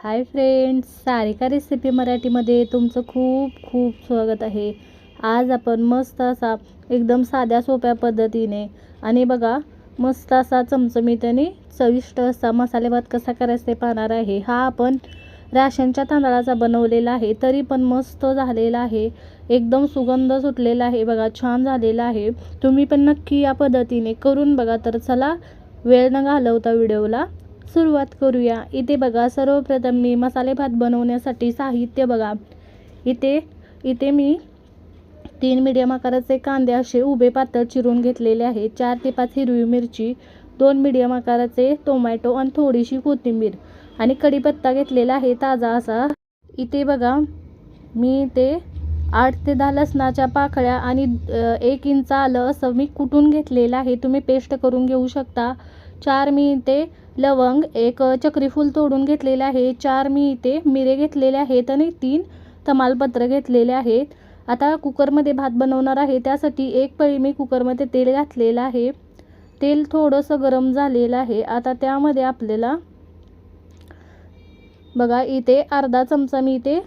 Hi friends Sarika recipe मराठीमध्ये तुमचं खूप खूप स्वागत आहे. आज आपण मस्त असा एकदम साध्या सोप्या पद्धतीने आणि बघा मस्त असा चमचमीत आणि चविष्ट असा मसाले भात कसा करायचा ते पाहणार आहे. हा आपण राशनच्या तांदळाचा बनवलेला आहे तरी पण मस्त झालेला आहे. एकदम सुगंध सुटलेला आहे बघा छान झालेला आहे. तुम्ही पण नक्की या पद्धतीने करून बघा तर चला वेळ न घालवता व्हिडिओला सुरुवात करूया. इथे बघा सर्वप्रथम मी मसाले भात बनवण्यासाठी साहित्य बघा. इथे इथे मी तीन मीडियम आकाराचे कांदे असे उभे पातळ चिरून घेतलेले आहे. चार ते पाच हिरवी मिरची दोन मीडियम आकाराचे टोमॅटो आणि थोडीशी कोथिंबीर आणि कढीपत्ता घेतलेला आहे ताजा असा. इथे बघा मी ते आठ ते दहा लसणाच्या पाकळ्या आणि एक इंच आलं असं मी कुटून घेतलेलं आहे. तुम्ही पेस्ट करून घेऊ शकता. चार मी इथे लवंग एक चक्रीफूल तोडून घेतलेले आहे चार मी इथे मिरे घेतलेले आहेत आणि तीन तमालपत्र घेतलेले आहेत. आता कुकरमध्ये भात बनवणार आहे त्यासाठी एक पळी मी कुकरमध्ये तेल घातलेलं आहे. तेल थोडंसं गरम झालेलं आहे. आता त्यामध्ये आपल्याला बघा इथे अर्धा चमचा मी इथे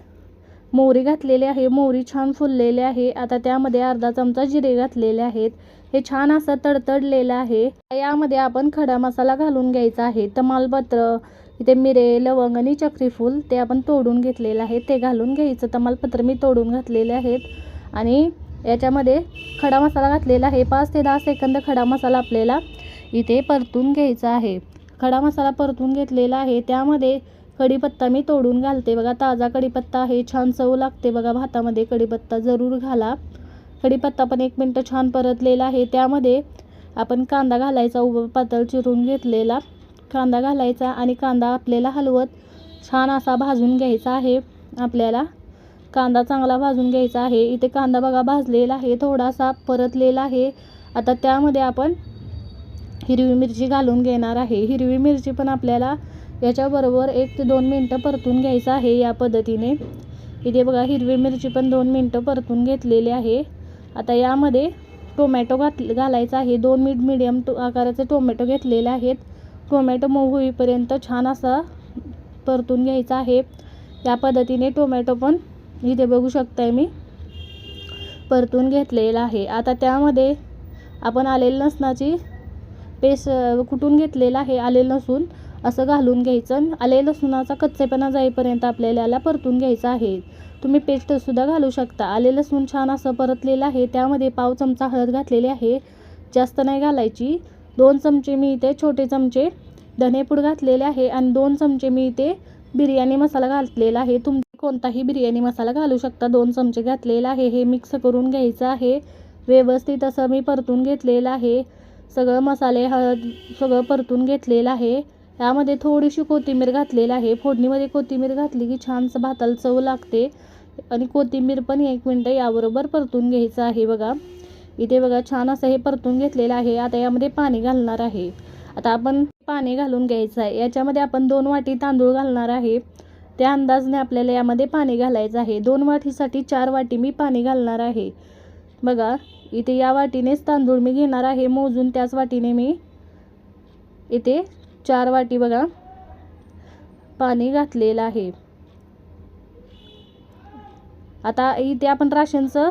मोहरी घातलेली आहे मोहरी छान फुललेली आहे. आता त्यामध्ये अर्धा चमचा जिरे घातलेले आहेत. हे छान असं तडतडलेलं आहे. यामध्ये आपण खडा मसाला घालून घ्यायचा आहे. तमालपत्र इथे मिरे लवंग आणि चक्रीफूल ते आपण तोडून घेतलेलं आहे. ते घालून घ्यायचं. तमालपत्र मी तोडून घातलेले आहेत. आणि याच्यामध्ये खडा मसाला घातलेला आहे. पाच ते दहा सेकंद खडा मसाला आपल्याला इथे परतून घ्यायचा आहे. खडा मसाला परतून घेतलेला आहे. त्यामध्ये कढीपत्ता मी तोडून घालते. बघा ताजा कढीपत्ता आहे. छान चव लागते बघा भातामध्ये कढीपत्ता जरूर घाला. कढीपत्ता पण एक मिनटं छान परतलेला आहे. त्यामध्ये आपण कांदा घालायचा उभं पातळ चिरून घेतलेला कांदा घालायचा आणि कांदा आपल्याला हलवत छान असा भाजून घ्यायचा आहे. आपल्याला कांदा चांगला भाजून घ्यायचा आहे. इथे कांदा बघा भाजलेला आहे थोडासा परतलेला आहे. आता त्यामध्ये आपण हिरवी मिरची घालून घेणार आहे. हिरवी मिरची पण आपल्याला याच्याबरोबर एक ते दोन मिनटं परतून घ्यायचं आहे या पद्धतीने. इथे बघा हिरवी मिरची पण दोन मिनटं परतून घेतलेली आहे. आता यामध्ये टोमॅटो घात घालायचा आहे. दोन मीठ मिडियम टो आकाराचे टोमॅटो घेतलेले आहेत. टोमॅटो मऊ होईपर्यंत छान असा परतून घ्यायचा आहे. या पद्धतीने टोमॅटो पण इथे बघू शकताय मी परतून घेतलेला आहे. आता त्यामध्ये आपण आलेलं लसणाची पेस्ट कुटून घेतलेला आहे? आले लसूण. असं घालून घ्यायचं आले लसूणाचा कच्चेपणा जाईपर्यंत आपल्याला याला परतून घ्यायचं आहे. तुम्ही पेस्टसुद्धा घालू शकता. आले लसूण छान असं परतलेलं आहे. त्यामध्ये पाव चमचा हळद घातलेली आहे. जास्त नाही घालायची. दोन चमचे मी इथे छोटे चमचे धनेपूड घातलेले आहे आणि दोन चमचे मी इथे बिर्याणी मसाला घातलेला आहे. तुम्ही कोणताही बिर्याणी मसाला घालू शकता. दोन चमचे घातलेला आहे. हे मिक्स करून घ्यायचं आहे. व्यवस्थित असं मी परतून घेतलेलं आहे. सगळं मसाले हळद सगळं परतून घेतलेलं आहे. यामध्ये थोडीशी कोथिंबीर घातलेली आहे. फोडणीमध्ये कोथिंबीर घातली की छानसं भाताला चव लागते. आणि कोथिंबीर पण एक मिनटं याबरोबर परतून घ्यायचं आहे बघा. इथे बघा छान असं हे परतून घेतलेलं आहे. आता यामध्ये पाणी घालणार आहे. आता आपण पाणी घालून घ्यायचं आहे. याच्यामध्ये आपण दोन वाटी तांदूळ घालणार आहे. त्या अंदाजने आपल्याला यामध्ये पाणी घालायचं आहे. दोन वाटीसाठी चार वाटी मी पाणी घालणार आहे. बघा इथे या वाटीनेच तांदूळ मी घेणार आहे. मोजून त्याच वाटीने मी इथे चार वाटी बघा. पाणी घातलेलं आहे. आता इथे आपण राशनचं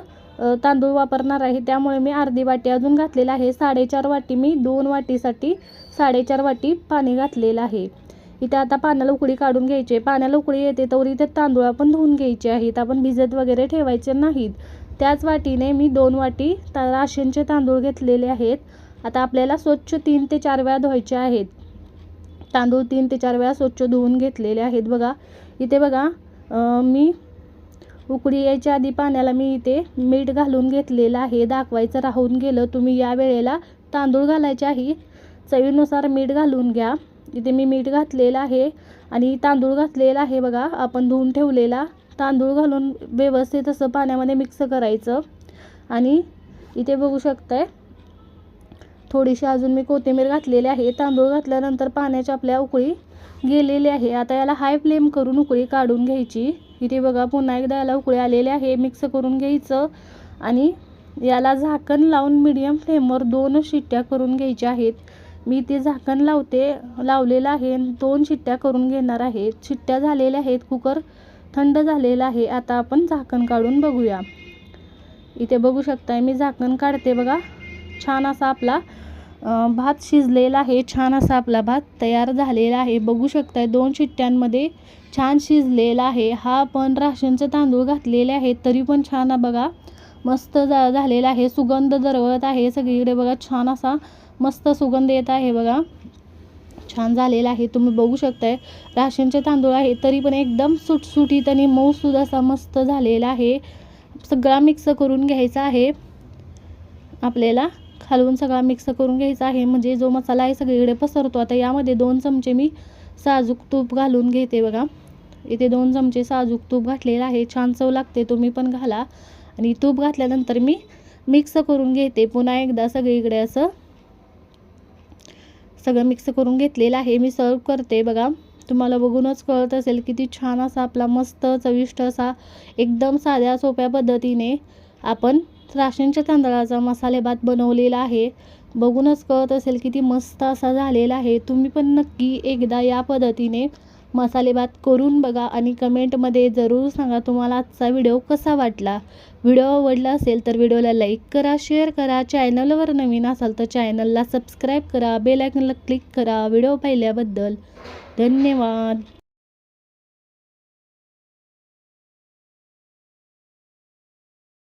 तांदूळ वापरणार आहे. त्यामुळे मी अर्धी वाटी अजून घातलेलं आहे. साडेचार वाटी मी दोन वाटीसाठी साडेचार वाटी पाणी घातलेलं आहे. इथे आता पाण्याला उकळी काढून घ्यायची आहे. पाण्याला उकळी येते तर इथे तांदूळ आपण धुवून घ्यायचे आहेत. आपण भिजत वगैरे ठेवायचे नाहीत. त्याच वाटीने मी दोन वाटी ता राशनचे तांदूळ घेतलेले आहेत. आता आपल्याला स्वच्छ तीन ते चार वेळा धुवायचे आहेत. तांदूळ तीन ते चार वेळा स्वच्छ धुवून घेतलेले आहेत. बघा इथे बघा मी उकडी यायच्या आधी पाण्याला मी इथे मीठ घालून घेतलेलं आहे. दाखवायचं राहून गेलं तुम्ही या वेळेला तांदूळ घालायचे आहे. चवीनुसार मीठ घालून घ्या. इथे मी मीठ घातलेलं आहे आणि तांदूळ घातलेला आहे. बघा आपण धुवून ठेवलेला तांदूळ घालून व्यवस्थित असं पाण्यामध्ये मिक्स करायचं. आणि इथे बघू शकताय थोडीशी अजून मी कोथिंबीर घातलेली आहे. तांदूळ घातल्यानंतर पाण्याची आपल्या उकळी गेलेली आहे. आता याला हाय फ्लेम करून उकळी काढून घ्यायची. इथे बघा पुन्हा एकदा याला उकळी आलेली आहे. मिक्स करून घ्यायचं आणि याला झाकण लावून मिडियम फ्लेमवर दोन शिट्ट्या करून घ्यायच्या आहेत. मी ते झाकण लावते लावलेलं आहे दोन शिट्ट्या करून घेणार आहे. शिट्ट्या झालेल्या आहेत कुकर थंड झालेला आहे. आता आपण झाकण काढून बघूया. इथे बघू शकताय मी झाकण काढते बघा. छान असा आपला भात शिजलेला आहे छान असा आपला भात तयार झालेला आहे. बघू शकताय दोन शिट्ट्यांमध्ये छान शिजलेला आहे. हा पण राशनचे तांदूळ घातलेले आहेत तरी पण छान आहे बघा. मस्त जा झालेला आहे सुगंध दरवळत आहे. सगळीकडे बघा छान असा मस्त सुगंध येत आहे बघा. छान झालेला आहे. तुम्ही बघू शकताय राशनचे तांदूळ आहे तरी पण एकदम सुटसुटीत आणि मऊसूद असा मस्त झालेला आहे. सगळा मिक्स करून घ्यायचा आहे. आपल्याला खालून सगळा मिक्स करून घ्यायचा आहे. म्हणजे जो मसाला आहे सगळीकडे पसरतो. आता यामध्ये दोन चमचे मी साजूक तूप घालून घेते बघा. इथे दोन चमचे साजूक तूप घातलेलं आहे. छान चव लागते. तुम्ही पण घाला. आणि तूप घातल्यानंतर मी मिक्स करून घेते. पुन्हा एकदा सगळीकडे असं सगळं मिक्स करून घेतलेलं आहे. मी सर्व करते बघा. तुम्हाला बघूनच कळत असेल किती छान असा आपला मस्त चविष्ट असा एकदम साध्या सोप्या पद्धतीने आपण राशनच्या तांदळाचा मसालेभात बनवलेला आहे. बघूनच कळत असेल किती मस्त असा झालेला आहे. तुम्ही पण नक्की एकदा या पद्धतीने मसालेभात करून बघा आणि कमेंटमध्ये जरूर सांगा तुम्हाला आजचा व्हिडिओ कसा वाटला. व्हिडिओ आवडला असेल तर व्हिडिओला लाईक करा शेअर करा चॅनलवर नवीन असाल तर चॅनलला सबस्क्राईब करा बेलायकनला क्लिक करा व्हिडिओ पाहिल्याबद्दल. धन्यवाद.